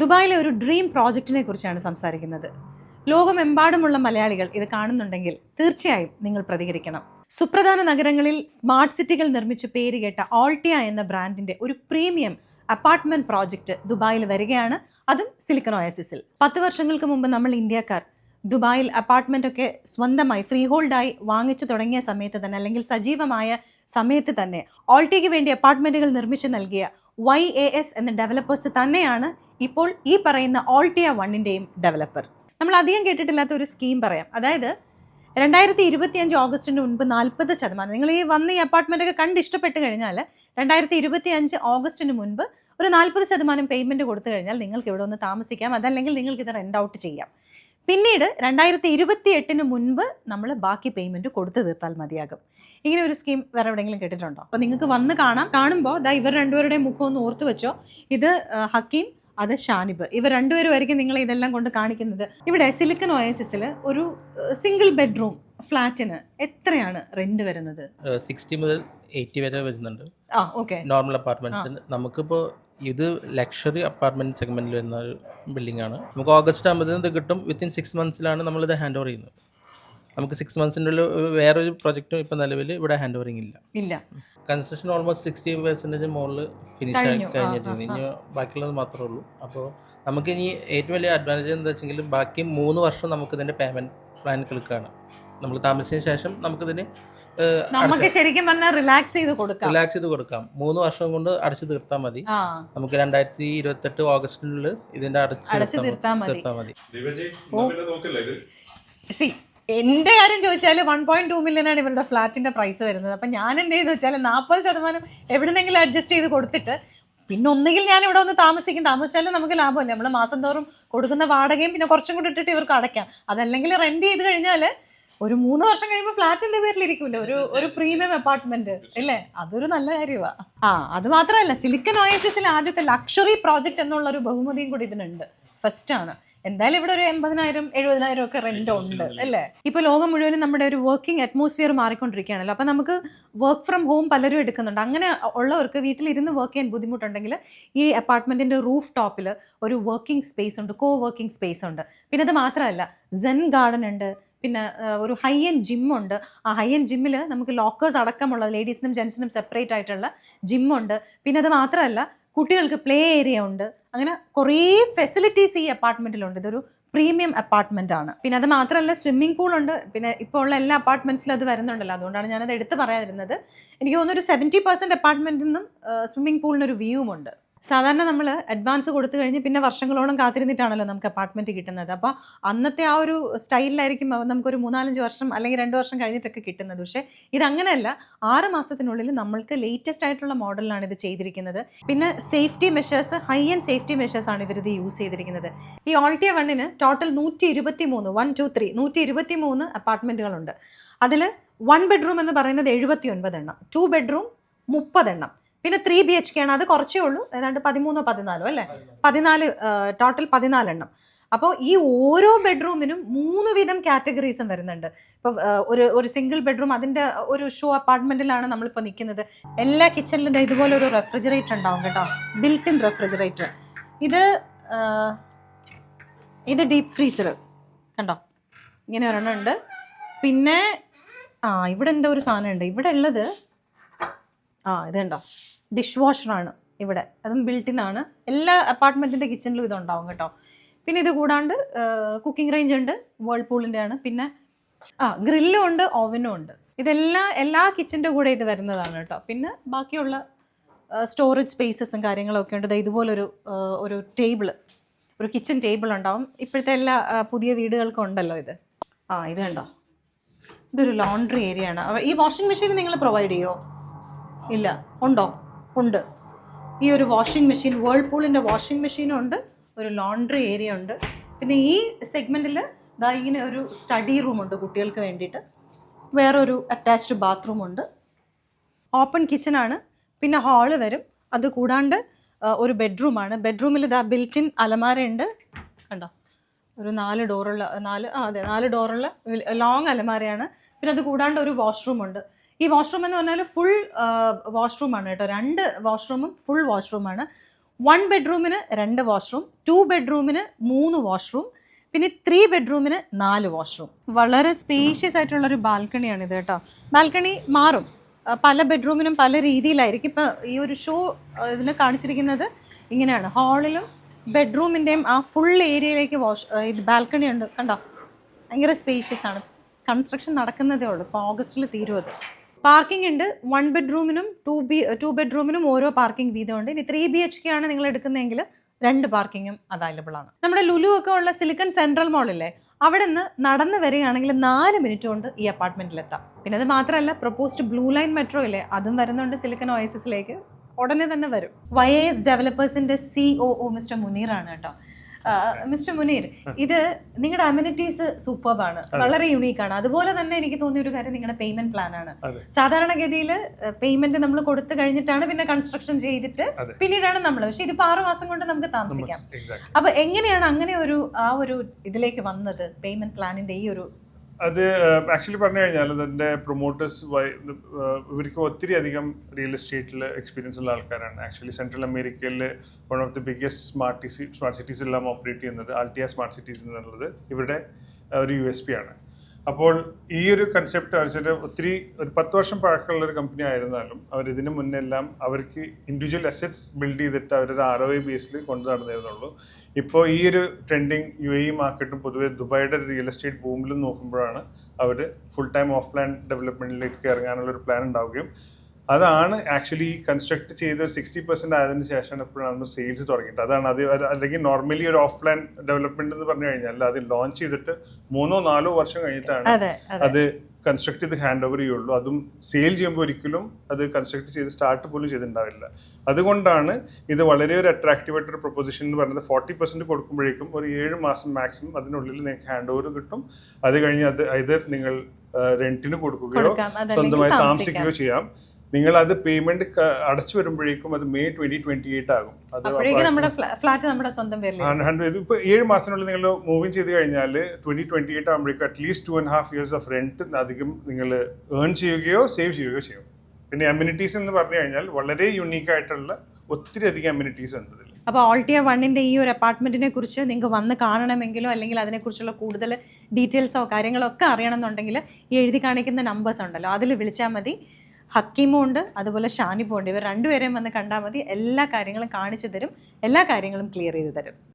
ദുബായിലെ ഒരു ഡ്രീം പ്രോജക്റ്റിനെ കുറിച്ചാണ് സംസാരിക്കുന്നത്. ലോകമെമ്പാടുമുള്ള മലയാളികൾ ഇത് കാണുന്നുണ്ടെങ്കിൽ തീർച്ചയായും നിങ്ങൾ പ്രതികരിക്കണം. സുപ്രധാന നഗരങ്ങളിൽ സ്മാർട്ട് സിറ്റികൾ നിർമ്മിച്ച് പേരുകേട്ട ഓൾട്ടിയ എന്ന ബ്രാൻഡിന്റെ ഒരു പ്രീമിയം അപ്പാർട്ട്മെന്റ് പ്രോജക്റ്റ് ദുബായിൽ വരികയാണ്. അതും സിലിക്കൺ ഒയസിസിൽ പത്ത് വർഷങ്ങൾക്ക് മുമ്പ് നമ്മൾ ഇന്ത്യക്കാർ ദുബായിൽ അപ്പാർട്ട്മെന്റ് ഒക്കെ സ്വന്തമായി ഫ്രീ ഹോൾഡായി വാങ്ങിച്ചു തുടങ്ങിയ സമയത്ത് തന്നെ അല്ലെങ്കിൽ സജീവമായ സമയത്ത് തന്നെ ഓൾട്ടിക്ക് വേണ്ടി അപ്പാർട്ട്മെന്റുകൾ നിർമ്മിച്ചു നൽകിയ വൈ എ എസ് എന്ന ഡെവലപ്പേഴ്സ് തന്നെയാണ് ഇപ്പോൾ ഈ പറയുന്ന ഓൾട്ടിയ വണ്ണിന്റെയും ഡെവലപ്പർ നമ്മൾ അധികം കേട്ടിട്ടില്ലാത്ത ഒരു സ്കീം പറയാം. അതായത് രണ്ടായിരത്തി ഇരുപത്തി അഞ്ച് ഓഗസ്റ്റിന് മുൻപ് നാൽപ്പത് ശതമാനം. നിങ്ങൾ ഈ വന്ന് ഈ അപ്പാർട്ട്മെന്റൊക്കെ കണ്ട് ഇഷ്ടപ്പെട്ട് കഴിഞ്ഞാൽ രണ്ടായിരത്തി ഇരുപത്തി അഞ്ച് ഓഗസ്റ്റിന് മുൻപ് ഒരു നാൽപ്പത് ശതമാനം പേയ്മെന്റ് കൊടുത്തു കഴിഞ്ഞാൽ നിങ്ങൾക്ക് ഇവിടെ ഒന്ന് താമസിക്കാം. അതല്ലെങ്കിൽ നിങ്ങൾക്ക് ഇത് റെന്റ് ഔട്ട് ചെയ്യാം. പിന്നീട് രണ്ടായിരത്തി ഇരുപത്തി എട്ടിന് മുൻപ് നമ്മൾ ബാക്കി പേയ്മെന്റ് കൊടുത്തു തീർത്താൽ മതിയാകും. ഇങ്ങനെ ഒരു സ്കീം വേറെ എവിടെയെങ്കിലും കേട്ടിട്ടുണ്ടോ? അപ്പോൾ നിങ്ങൾക്ക് വന്ന് കാണാം. കാണുമ്പോൾ ദാ ഇവർ രണ്ടുപേരുടെയും മുഖം ഒന്ന് ഓർത്ത് വെച്ചോ. ഇത് ഹക്കീം അത് ഷാനിബ്. ഇവർ രണ്ടുപേരുമായിരിക്കും നിങ്ങൾ ഇതെല്ലാം കൊണ്ട് കാണിക്കുന്നത്. ഇവിടെ സിലിക്കൺ ഒയസിസിൽ ഒരു സിംഗിൾ ബെഡ്റൂം ഫ്ലാറ്റിന് എത്രയാണ് റെന്റ് വരുന്നത്? സിക്സ്റ്റി മുതൽ എയ്റ്റി വരെ വരുന്നുണ്ട്. ആ ഓക്കെ നോർമൽ അപ്പാർട്ട്മെന്റ്സിന് നമുക്കിപ്പോൾ ഇത് ലക്ഷറി അപ്പാർട്ട്മെന്റ് സെഗ്മെന്റിൽ വരുന്ന ഒരു ബിൽഡിംഗ് ആണ്. നമുക്ക് ഓഗസ്റ്റ് അമ്പതിന് ഇത് കിട്ടും. വിത്തിൻ സിക്സ് മന്ത്സിലാണ് നമ്മളിത് ഹാൻഡ് ഓവർ ചെയ്യുന്നത്. നമുക്ക് സിക്സ് മന്ത്സിന്റെ ഉള്ളിൽ വേറൊരു പ്രൊജക്റ്റും ഇപ്പം നിലവിൽ ഇവിടെ ഹാൻഡ് ഓവറിംഗ് ഇല്ല. ഇല്ല കൺസ്ട്രക്ഷൻ ഓൾമോസ്റ്റ് സിക്സ്റ്റി പെർസെന്റേജ് മുകളിൽ ഫിനിഷ് ആയി കഴിഞ്ഞിട്ടുണ്ട്. ഇനി ബാക്കിയുള്ളത് മാത്രമേ ഉള്ളൂ. അപ്പോൾ നമുക്ക് ഇനി ഏറ്റവും വലിയ അഡ്വാന്റേജ് എന്താ വെച്ചെങ്കിൽ ബാക്കി മൂന്ന് വർഷം നമുക്ക് ഇതിന്റെ പേയ്മെന്റ് പ്ലാൻ കിടക്കുകയാണ് നമ്മൾ താമസിച്ചതിന് ശേഷം നമുക്കിതിന് നമുക്ക് ശരിക്കും പറഞ്ഞാൽ റിലാക്സ് ചെയ്ത് കൊടുക്കാം. റിലാക്സ് ചെയ്ത് കൊടുക്കാം. മൂന്ന് വർഷം കൊണ്ട് അടച്ചു തീർത്താൽ മതി. നമുക്ക് രണ്ടായിരത്തി ഇരുപത്തെട്ട് ഓഗസ്റ്റിനുള്ളിൽ ഇതിന്റെ അടച്ചു അടച്ചു തീർത്താൽ മതി. എന്റെ കാര്യം ചോദിച്ചാൽ വൺ പോയിന്റ് ടു മില്യൺ ആണ് ഇവരുടെ ഫ്ലാറ്റിന്റെ പ്രൈസ് വരുന്നത്. അപ്പം ഞാൻ എന്ത് ചെയ്തു വെച്ചാൽ നാൽപ്പത് ശതമാനം എവിടെന്നെങ്കിലും അഡ്ജസ്റ്റ് ചെയ്ത് കൊടുത്തിട്ട് പിന്നെ ഒന്നുകിൽ ഞാൻ ഇവിടെ ഒന്ന് താമസിക്കും. താമസിച്ചാലും നമുക്ക് ലാഭമല്ലേ? നമ്മൾ മാസം തോറും കൊടുക്കുന്ന വാടകയും പിന്നെ കുറച്ചും കൂടി ഇട്ടിട്ട് ഇവർക്ക് അടയ്ക്കാം. അതല്ലെങ്കിൽ റെന്റ് ചെയ്ത് കഴിഞ്ഞാൽ ഒരു മൂന്ന് വർഷം കഴിയുമ്പോൾ ഫ്ലാറ്റിന്റെ പേരിലിരിക്കില്ല ഒരു ഒരു പ്രീമിയം അപ്പാർട്ട്മെന്റ് അല്ലേ? അതൊരു നല്ല കാര്യമാണ് ആ അത് മാത്രമല്ല സിലിക്കൻ ഒയസിസിൽ ആദ്യത്തെ ലക്ഷറി പ്രോജക്റ്റ് എന്നുള്ള ഒരു ബഹുമതിയും കൂടി ഇതിനുണ്ട്. ഫസ്റ്റ് ആണ്. എന്തായാലും ഇവിടെ ഒരു എൺപതിനായിരം എഴുപതിനായിരം ഒക്കെ റെന്റ് ഉണ്ട് അല്ലേ? ഇപ്പൊ ലോകം മുഴുവനും നമ്മുടെ ഒരു വർക്കിംഗ് അറ്റ്മോസ്ഫിയർ മാറിക്കൊണ്ടിരിക്കുകയാണല്ലോ. അപ്പൊ നമുക്ക് വർക്ക് ഫ്രം ഹോം പലരും എടുക്കുന്നുണ്ട്. അങ്ങനെ ഉള്ളവർക്ക് വീട്ടിലിരുന്ന് വർക്ക് ചെയ്യാൻ ബുദ്ധിമുട്ടുണ്ടെങ്കിൽ ഈ അപ്പാർട്ട്മെന്റിന്റെ റൂഫ് ടോപ്പിൽ ഒരു വർക്കിംഗ് സ്പേസ് ഉണ്ട് കോ വർക്കിംഗ് സ്പേസ് ഉണ്ട്. പിന്നെ അത് മാത്രമല്ല സെൻ ഗാർഡൻ ഉണ്ട് പിന്നെ ഒരു ഹൈ എൻഡ് ജിമ്മുണ്ട് ആ ഹൈ എൻഡ് ജിമ്മിൽ നമുക്ക് ലോക്കേഴ്സ് അടക്കമുള്ള ലേഡീസിനും ജെൻസിനും സെപ്പറേറ്റ് ആയിട്ടുള്ള ജിമ്മുണ്ട് പിന്നെ അത് മാത്രമല്ല കുട്ടികൾക്ക് പ്ലേ ഏരിയ ഉണ്ട്. അങ്ങനെ കുറേ ഫെസിലിറ്റീസ് ഈ അപ്പാർട്ട്മെന്റിലുണ്ട് ഇതൊരു പ്രീമിയം അപ്പാർട്ട്മെന്റ് ആണ് പിന്നെ അത് മാത്രമല്ല സ്വിമ്മിംഗ് പൂൾ ഉണ്ട്. പിന്നെ ഇപ്പോൾ ഉള്ള എല്ലാ അപ്പാർട്ട്മെന്റ്സിലും അത് വരുന്നുണ്ടല്ലോ. അതുകൊണ്ടാണ് ഞാനത് എടുത്ത് പറയാതിരുന്നത്. എനിക്ക് തോന്നുന്നു ഒരു സെവന്റി പെർസെന്റ് അപ്പാർട്ട്മെന്റിൽ നിന്നും സ്വിമ്മിംഗ് പൂളിനൊരു വ്യൂവും ഉണ്ട്. സാധാരണ നമ്മൾ അഡ്വാൻസ് കൊടുത്തു കഴിഞ്ഞ് പിന്നെ വർഷങ്ങളോളം കാത്തിരുന്നിട്ടാണല്ലോ നമുക്ക് അപ്പാർട്ട്മെന്റ് കിട്ടുന്നത്. അപ്പോൾ അന്നത്തെ ആ ഒരു സ്റ്റൈലിലായിരിക്കും നമുക്കൊരു മൂന്നാലഞ്ച് വർഷം അല്ലെങ്കിൽ രണ്ട് വർഷം കഴിഞ്ഞിട്ടൊക്കെ കിട്ടുന്നത്. പക്ഷേ ഇതങ്ങനെയല്ല. ആറ് മാസത്തിനുള്ളിൽ നമ്മൾക്ക് ലേറ്റസ്റ്റ് ആയിട്ടുള്ള മോഡലിലാണ് ഇത് ചെയ്തിരിക്കുന്നത്. പിന്നെ safety measures high and safety measures ആണ് ഇവരിത് യൂസ് ചെയ്തിരിക്കുന്നത്. ഈ ഓൾട്ടിയ വണ്ണിന് ടോട്ടൽ നൂറ്റി ഇരുപത്തി മൂന്ന് വൺ ടു ത്രീ നൂറ്റി ഇരുപത്തി മൂന്ന് അപ്പാർട്ട്മെന്റുകളുണ്ട് അതിൽ വൺ ബെഡ്റൂം എന്ന് പറയുന്നത് എഴുപത്തി ഒൻപത് എണ്ണം ടു ബെഡ്റൂം മുപ്പത് എണ്ണം പിന്നെ ത്രീ ബി എച്ച് കെ ആണ്. അത് കുറച്ചേ ഉള്ളൂ. ഏതാണ്ട് പതിമൂന്നോ പതിനാലോ അല്ലേ? പതിനാല്. ടോട്ടൽ പതിനാലെണ്ണം. അപ്പോൾ ഈ ഓരോ ബെഡ്റൂമിനും മൂന്ന് വീതം കാറ്റഗറീസും വരുന്നുണ്ട്. ഇപ്പോൾ ഒരു ഒരു സിംഗിൾ ബെഡ്റൂം അതിന്റെ ഒരു ഷോ അപ്പാർട്ട്മെന്റിലാണ് നമ്മളിപ്പോൾ നിൽക്കുന്നത് എല്ലാ കിച്ചണിലും ഇതുപോലെ ഒരു റെഫ്രിജറേറ്റർ ഉണ്ടാവും കേട്ടോ. ബിൽറ്റ് ഇൻ റെഫ്രിജറേറ്റർ ഇത് ഇത് ഡീപ് ഫ്രീസർ കണ്ടോ? ഇങ്ങനെ ഒരെണ്ണം ഉണ്ട്. പിന്നെ ആ ഇവിടെ എന്തോ ഒരു സാധനം ഉണ്ട് ഇവിടെ ഉള്ളത് ആ ഇത് കണ്ടോ? ഡിഷ് വാഷറാണ് ഇവിടെ. അതും built-in ആണ്. എല്ലാ അപ്പാർട്ട്മെന്റിന്റെ കിച്ചണിലും ഇതുണ്ടാവും കേട്ടോ. പിന്നെ ഇത് കൂടാണ്ട് കുക്കിംഗ് റേഞ്ച് ഉണ്ട് വേൾപൂളിന്റെ ആണ്. പിന്നെ ആ ഗ്രില്ലും ഉണ്ട് ഓവനും ഉണ്ട്. ഇതെല്ലാം എല്ലാ കിച്ചന്റെ കൂടെ ഇത് വരുന്നതാണ് കേട്ടോ. പിന്നെ ബാക്കിയുള്ള സ്റ്റോറേജ് സ്പേസസും കാര്യങ്ങളൊക്കെ ഉണ്ട്. ഇതുപോലൊരു ഒരു ടേബിൾ ഒരു കിച്ചൺ ടേബിൾ ഉണ്ടാവും. ഇപ്പോഴത്തെ എല്ലാ പുതിയ വീടുകൾക്കും ഉണ്ടല്ലോ ഇത്. ആ ഇത് കണ്ടോ? ഇതൊരു ലോണ്ട്രി ഏരിയ ആണ്. ഈ വാഷിംഗ് മെഷീൻ നിങ്ങൾ പ്രൊവൈഡ് ചെയ്യുമോ ഇല്ല. ഉണ്ടോ? ഉണ്ട്. ഈ ഒരു വാഷിംഗ് മെഷീൻ വേൾപൂളിന്റെ വാഷിംഗ് മെഷീനും ഉണ്ട് ഒരു ലോണ്ട്രി ഏരിയ ഉണ്ട്. പിന്നെ ഈ സെഗ്മെന്റിൽ ഇതാ ഇങ്ങനെ ഒരു സ്റ്റഡി റൂമുണ്ട് കുട്ടികൾക്ക് വേണ്ടിയിട്ട്. വേറൊരു അറ്റാച്ച്ഡ് ബാത്റൂം ഉണ്ട്. ഓപ്പൺ കിച്ചണാണ് പിന്നെ ഹാൾ വരും. അത് കൂടാണ്ട് ഒരു ബെഡ്റൂമാണ് ബെഡ്റൂമിൽ ഇതാ ബിൽറ്റിൻ അലമാരയുണ്ട് കണ്ടോ? ഒരു നാല് ഡോറുള്ള നാല് ആ അതെ നാല് ഡോറുള്ള ലോങ് അലമാരയാണ്. പിന്നെ അത് കൂടാണ്ട് ഒരു വാഷ്റൂം ഉണ്ട്. ഈ വാഷ്റൂം എന്ന് പറഞ്ഞാൽ ഫുൾ വാഷ്റൂമാണ് കേട്ടോ. രണ്ട് വാഷ്റൂമും ഫുൾ വാഷ്റൂമാണ് വൺ ബെഡ്റൂമിന് രണ്ട് വാഷ്റൂം ടു ബെഡ്റൂമിന് മൂന്ന് വാഷ്റൂം പിന്നെ ത്രീ ബെഡ്റൂമിന് നാല് വാഷ്റൂം വളരെ സ്പേഷ്യസ് ആയിട്ടുള്ള ഒരു ബാൽക്കണിയാണ് ഇത് കേട്ടോ. ബാൽക്കണി മാറും. പല ബെഡ്റൂമിനും പല രീതിയിലായിരിക്കും. ഇപ്പം ഈ ഒരു ഷോ ഇതിന് കാണിച്ചിരിക്കുന്നത് ഇങ്ങനെയാണ്. ഹാളിലും ബെഡ്റൂമിന്റെയും ആ ഫുൾ ഏരിയയിലേക്ക് വാഷ് ഇത് ബാൽക്കണി ഉണ്ട്. കണ്ടോ? ഭയങ്കര സ്പേഷ്യസ് ആണ്. കൺസ്ട്രക്ഷൻ നടക്കുന്നതേ ഉള്ളൂ. ഇപ്പോൾ ഓഗസ്റ്റിൽ തീരും പാർക്കിംഗ് ഉണ്ട്. വൺ ബെഡ്റൂമിനും ടു ബി ടു ബെഡ്റൂമിനും ഓരോ പാർക്കിംഗ് വീതമുണ്ട്. ഇനി ത്രീ ബി എച്ച് കെ ആണ് നിങ്ങൾ എടുക്കുന്നതെങ്കിൽ രണ്ട് പാർക്കിങ്ങും അവൈലബിൾ ആണ്. നമ്മുടെ ലുലു ഒക്കെ ഉള്ള സിലിക്കൺ സെൻട്രൽ മോളില്ലേ അവിടെ നിന്ന് നടന്ന് വരികയാണെങ്കിൽ നാല് മിനിറ്റ് കൊണ്ട് ഈ അപ്പാർട്ട്മെന്റിലെത്താം പിന്നെ അത് മാത്രമല്ല പ്രൊപ്പോസ്ഡ് ബ്ലൂ ലൈൻ മെട്രോ ഇല്ലേ അതും വരുന്നുണ്ട് സിലിക്കൺ ഓയസിസിലേക്ക് ഉടനെ തന്നെ വരും. വൈ എസ് ഡെവലപ്പേഴ്സിന്റെ സി ഒ ഒ മിസ്റ്റർ മുനീറാണ് കേട്ടോ. മിസ്റ്റർ മുനീർ ഇത് നിങ്ങളുടെ അമ്യൂണിറ്റീസ് സൂപ്പർബാണ് വളരെ യുണീക്ക് ആണ്. അതുപോലെ തന്നെ എനിക്ക് തോന്നിയ ഒരു കാര്യം നിങ്ങളുടെ പേയ്മെന്റ് പ്ലാൻ ആണ്. സാധാരണഗതിയിൽ പേയ്മെന്റ് നമ്മൾ കൊടുത്തു കഴിഞ്ഞിട്ടാണ് പിന്നെ കൺസ്ട്രക്ഷൻ ചെയ്തിട്ട്. പിന്നീടാണ് നമ്മൾ പക്ഷെ ഇതിപ്പോ ആറ് മാസം കൊണ്ട് നമുക്ക് താമസിക്കാം. അപ്പൊ എങ്ങനെയാണ് അങ്ങനെ ഒരു ആ ഒരു ഇതിലേക്ക് വന്നത് പേയ്മെന്റ് പ്ലാനിന്റെ ഈ ഒരു അത് ആക്ച്വലി പറഞ്ഞു കഴിഞ്ഞാൽ അതിന്റെ പ്രൊമോട്ടേഴ്സ് വൈ ഇവർക്ക് ഒത്തിരി അധികം റിയൽ എസ്റ്റേറ്റിൽ എക്സ്പീരിയൻസ് ഉള്ള ആൾക്കാരാണ്. ആക്ച്വലി സെൻട്രൽ അമേരിക്കയിൽ one of the biggest smart smart cities എല്ലാം ഓപ്പറേറ്റ് ചെയ്യുന്നത് ആൾട്ടിയ സ്മാർട്ട് സിറ്റീസ് എന്നുള്ളത്. uh, ഒരു യു എസ് പി ആണ്. അപ്പോൾ ഈ ഒരു കൺസെപ്റ്റ് വെച്ചിട്ട് ഒത്തിരി ഒരു പത്ത് വർഷം പഴക്കമുള്ള ഒരു കമ്പനി ആയിരുന്നാലും അവർ ഇതിന് മുന്നേ എല്ലാം അവർക്ക് ഇൻഡിവിജ്വൽ അസറ്റ്സ് ബിൽഡ് ചെയ്തിട്ട് അവരൊരു ആർ ഒ ബേസിൽ കൊണ്ടു നടന്നിരുന്നുള്ളൂ. ഇപ്പോൾ ഈ ഒരു ട്രെൻഡിങ് യു എ മാർക്കറ്റും പൊതുവെ ദുബായിയുടെ റിയൽ എസ്റ്റേറ്റ് ബൂമിലും നോക്കുമ്പോഴാണ് അവർ ഫുൾ ടൈം ഓഫ് പ്ലാൻ ഡെവലപ്മെന്റിലേക്ക് ഇറങ്ങാനുള്ള ഒരു പ്ലാൻ ഉണ്ടാവുകയും അതാണ് ആക്ച്വലി കൺസ്ട്രക്ട് ചെയ്ത് സിക്സ്റ്റി പെർസെന്റ് ആയതിന് ശേഷമാണ് എപ്പോഴാണ് നമ്മൾ സെയിൽസ് തുടങ്ങിയിട്ട്. അതാണ് അത് അല്ലെങ്കിൽ നോർമലി ഒരു ഓഫ് ലൈൻ ഡെവലപ്മെന്റ് എന്ന് പറഞ്ഞു കഴിഞ്ഞാൽ അത് ലോഞ്ച് ചെയ്തിട്ട് മൂന്നോ നാലോ വർഷം കഴിഞ്ഞിട്ടാണ് അതെ കൺസ്ട്രക്ട് ചെയ്ത് ഹാൻഡ് ഓവർ ചെയ്യുള്ളൂ. അതും സെയിൽ ചെയ്യുമ്പോൾ ഒരിക്കലും അത് കൺസ്ട്രക്ട് ചെയ്ത് സ്റ്റാർട്ട് പോലും ചെയ്തിട്ടുണ്ടാവില്ല. അതുകൊണ്ടാണ് ഇത് വളരെ ഒരു അട്രാക്റ്റീവ് ആയിട്ടൊരു പ്രൊപ്പോസിഷൻ എന്ന് പറയുന്നത്. ഫോർട്ടി പെർസെന്റ് കൊടുക്കുമ്പോഴേക്കും ഒരു ഏഴ് മാസം മാക്സിമം അതിനുള്ളിൽ നിങ്ങൾക്ക് ഹാൻഡ് ഓവർ കിട്ടും. അത് കഴിഞ്ഞ് അത് ഇത് നിങ്ങൾ റെന്റിന് കൊടുക്കുകയോ സ്വന്തമായി താമസിക്കുകയോ ചെയ്യാം. നിങ്ങൾ അത് പേയ്മെന്റ് അടച്ചു വരുമ്പോഴേക്കും അത് മെയ് ട്വന്റി ട്വന്റി എയ്റ്റ് ആകും. അത് ഇപ്പൊ ഏഴ് മാസത്തിനുള്ളിൽ നിങ്ങൾ മൂവ് ചെയ്ത് കഴിഞ്ഞാൽ ട്വന്റി ട്വന്റി എയ്റ്റ് ആകുമ്പോഴേക്കും at least two and half years of rent അധികം നിങ്ങൾ ഏൺ ചെയ്യുകയോ സേവ് ചെയ്യുകയോ ചെയ്യും. പിന്നെ അമ്യൂണിറ്റീസ് എന്ന് പറഞ്ഞു കഴിഞ്ഞാൽ വളരെ യുണീക്ക് ആയിട്ടുള്ള ഒത്തിരി അധികം അമ്യൂണിറ്റീസ് ഉണ്ട് ഇതിൽ അപ്പോൾ ഓൾട്ടിയ വണ്ണിന്റെ ഈ ഒരു അപ്പാർട്ട്മെന്റിനെ കുറിച്ച് നിങ്ങൾക്ക് വന്ന് കാണണമെങ്കിലോ അല്ലെങ്കിൽ അതിനെക്കുറിച്ചുള്ള കൂടുതൽ ഡീറ്റെയിൽസോ കാര്യങ്ങളോ ഒക്കെ അറിയണമെന്നുണ്ടെങ്കിൽ ഈ എഴുതി കാണിക്കുന്ന നമ്പേഴ്സ് ഉണ്ടല്ലോ അതിൽ വിളിച്ചാൽ മതി. ഹക്കീമും ഉണ്ട് അതുപോലെ ഷാനിബും ഉണ്ട്. ഇവർ രണ്ടുപേരെയും വന്ന് കണ്ടാൽ മതി. എല്ലാ കാര്യങ്ങളും കാണിച്ചു തരും. എല്ലാ കാര്യങ്ങളും ക്ലിയർ ചെയ്ത് തരും.